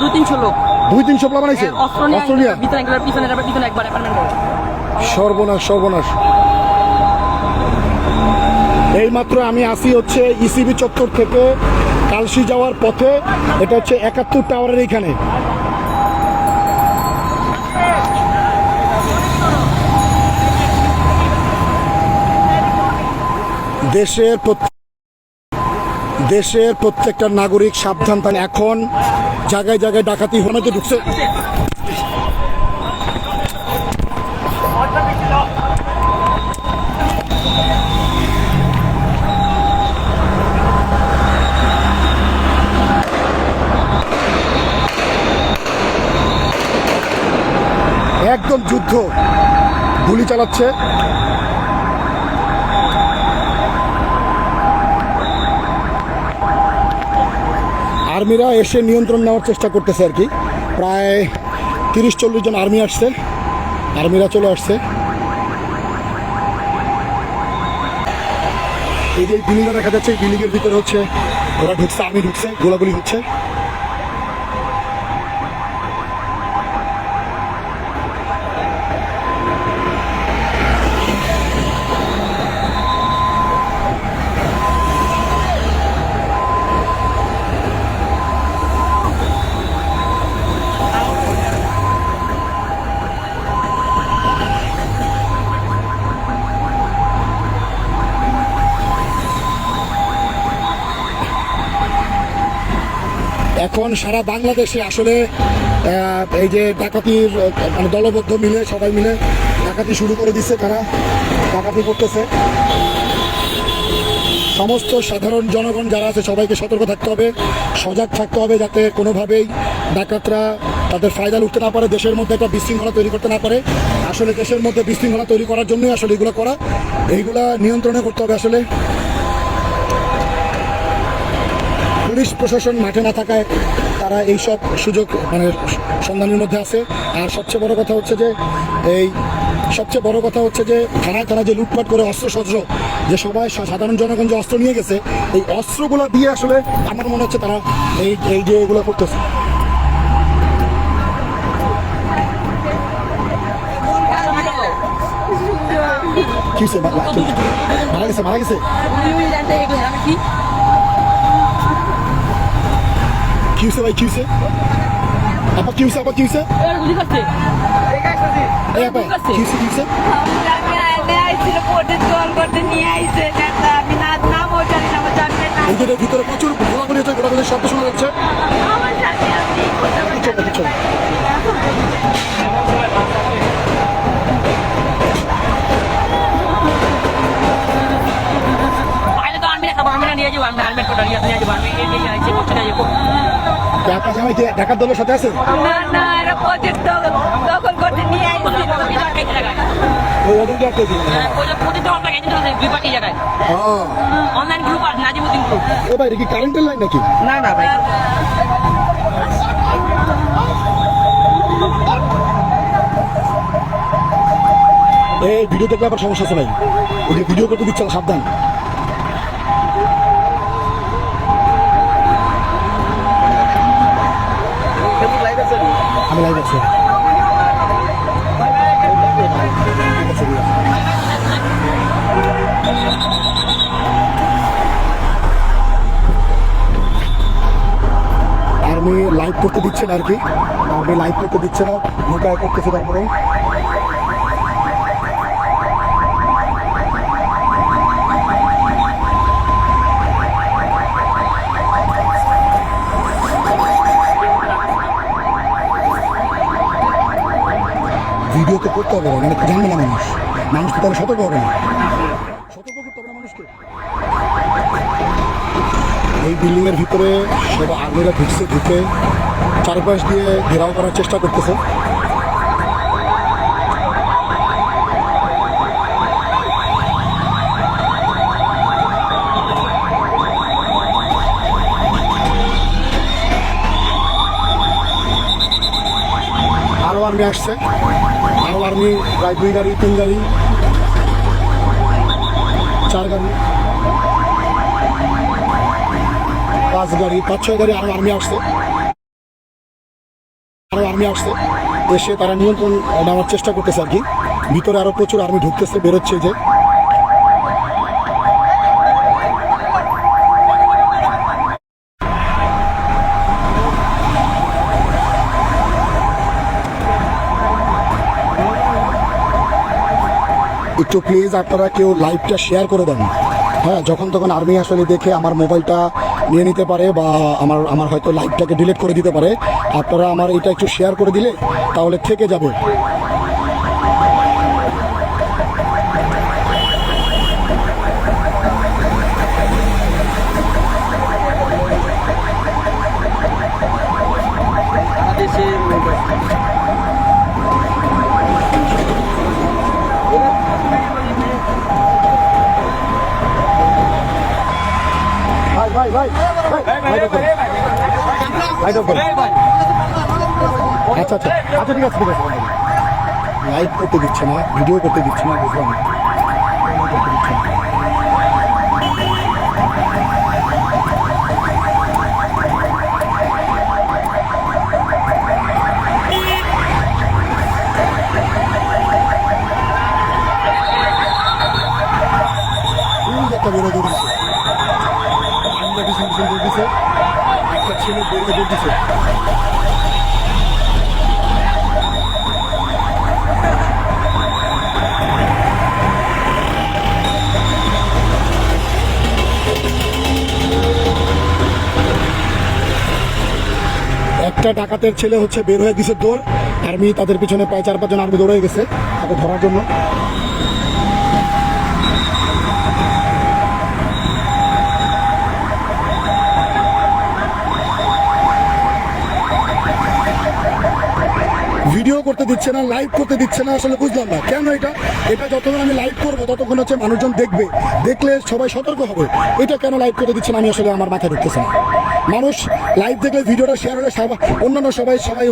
দুই তিনশো লোক। দুই তিনশো প্লা বানাইছে অস্ত্র নিয়ে অস্ট্রেলিয়া ভিতরে একবার পিছনে পিছনে একবার অ্যাপার্টমেন্ট সর্বনাশ সর্বনাশ। এইমাত্র আমি আসি হচ্ছে ইসিবি চত্বর থেকে কালসি যাওয়ার পথে। এটা হচ্ছে একাত্তর টাওয়ারের এইখানে। দেশের প্রত্যেক দেশের প্রত্যেকটা নাগরিক সাবধান থাকেন এখন জায়গায় জায়গায় ডাকাতি হনে ঢুকছে। একদম যুদ্ধ। গুলি চালাচ্ছে। আর্মিরা এসে নিয়ন্ত্রণ নেওয়ার চেষ্টা করতেছে আর কি। প্রায় তিরিশ, চল্লিশ জন আর্মি আসছে। আর্মিরা চলে আসছে। এই যে বিল্ডিংটা দেখা যাচ্ছে বিল্ডিংয়ের ভিতরে হচ্ছে, ওরা ঢুকছে, আর্মি ঢুকছে, গোলাগুলি হচ্ছে। এখন সারা বাংলাদেশে আসলে এই যে ডাকাতির মানে দলবদ্ধ মিলে, সবাই মিলে ডাকাতি শুরু করে দিচ্ছে তারা, ডাকাতি করতেছে। সমস্ত সাধারণ জনগণ যারা আছে, সবাইকে সতর্ক থাকতে হবে, সজাগ থাকতে হবে যাতে কোনোভাবেই ডাকাতরা তাদের ফায়দা লুটতে না পারে, দেশের মধ্যে একটা বিশৃঙ্খলা তৈরি করতে না পারে। আসলে দেশের মধ্যে বিশৃঙ্খলা তৈরি করার জন্যই আসলে এগুলো করা, এইগুলা নিয়ন্ত্রণে করতে হবে আসলে। পুলিশ প্রশাসন মাঠে না থাকায় তারা এইসব সুযোগ মানে সন্ধানের মধ্যে আছে। আর সবচেয়ে বড় কথা হচ্ছে যে, এই সবচেয়ে বড় কথা হচ্ছে যে, থানায় থানায় যে লুটপাট করে অস্ত্র শস্ত্র যে সবাই সাধারণ জনগণ যে অস্ত্র নিয়ে গেছে, এই অস্ত্রগুলো দিয়ে আসলে আমার মনে হচ্ছে তারা এই এই যে এগুলো করতেছে। কি মারা গেছে? মারা গেছে? কি হয়েছে ভাই কি হয়েছে আপা কি হয়েছে আপা কি হয়েছে এই আপা কি হয়েছে কি হয়েছে আমি আমি ভিতরে প্রচুর ঘোরাঘুরি হচ্ছে ঘোরাঘুরি শব্দ শোনা যাচ্ছে। আমি নিয়ে যাব আর্মি কোটা নিয়ে যাব আর্মি নিয়ে যাব। আপনার ঢাকার দলের সাথে আছে না না এরা কোর্টে দখল করতে নিয়ে আইছে ওই ওদিকে একটা দিন প্রতিটা অনলাইন এজেন্ট দুই পার্টি জায়গায়। হ্যাঁ অনলাইন গ্রুপ আর নাজিমুদ্দিন গ্রুপ ও ভাই কি কারেন্টের লাইন নাকি? না না ভাই। এই ভিডিও দেখলে আবার সমস্যা আছে ভাই। ওই ভিডিও করতে দিচ্ছে সাবধান। আমি লাইভ আছি। আর্মি লাইভ করতে দিচ্ছেন আর কি। আর্মি লাইভ করতে দিচ্ছে না। মোটায় করতেছে তারপরে ভিডিও তো করতে হবে মানে জানবে না মানুষ। মানুষ তো তাহলে সতর্ক হবে না। সতর্ক করতে হবে না মানুষকে। এই বিল্ডিং এর ভিতরে সব আর্মিরা ঢুকছে, ঢুকে চারপাশ দিয়ে ঘেরাও করার চেষ্টা করতেছে। আরও আর্মি আসছে। আরও আর্মি প্রায় দুই গাড়ি তিন গাড়ি চার গাড়ি পাঁচ গাড়ি পাঁচ ছয় গাড়ি আরও আর্মি আসছে। আরও আর্মি আসছে। এসে তারা নিয়ন্ত্রণ নেওয়ার চেষ্টা করতেছে আর কি। ভিতরে আরও প্রচুর আর্মি ঢুকতেছে, বেরোচ্ছে যে। একটু প্লিজ আপনারা কেউ লাইভটা শেয়ার করে দেন। হ্যাঁ যখন তখন আর্মি আসলে দেখে আমার মোবাইলটা নিয়ে নিতে পারে বা আমার আমার হয়তো লাইভটাকে ডিলিট করে দিতে পারে। আপনারা আমার এটা একটু শেয়ার করে দিলে তাহলে থেকে যাবে। ভাই ভাই ভাই। আচ্ছা আচ্ছা আচ্ছা ঠিক আছে ঠিক আছে লাইভ করতে দিচ্ছে না ভিডিও করতে দিচ্ছে না বুঝলাম করতে দিচ্ছে না। এই যে একটা বেরো দৌড় দিছে আমরা পিছন পিছন দৌড় দিছে একটা ছেলে বেরো দৌড় একটা ডাকাতের ছেলে হচ্ছে বের হয়ে গেছে দৌড়। আর্মি তাদের পিছনে প্রায় চার পাঁচজন আর্মি দৌড়ে গেছে তাকে ধরার জন্য। ভিডিও করতে দিচ্ছে না লাইভ করতে দিচ্ছে না, আসলে বুঝলাম না। কেন এটা? এটা যতক্ষণ আমি লাইভ করব, ততক্ষণ হচ্ছে মানুষজন দেখবে। দেখলে সবাই সতর্ক হবে। এটা কেন লাইভ করতে দিচ্ছে না, আমি আসলে আমার মাথায় ঢুকতেছে না। মানুষ লাইভ দেখলে ভিডিওটা শেয়ার হলে অন্যান্য সবাই সবাই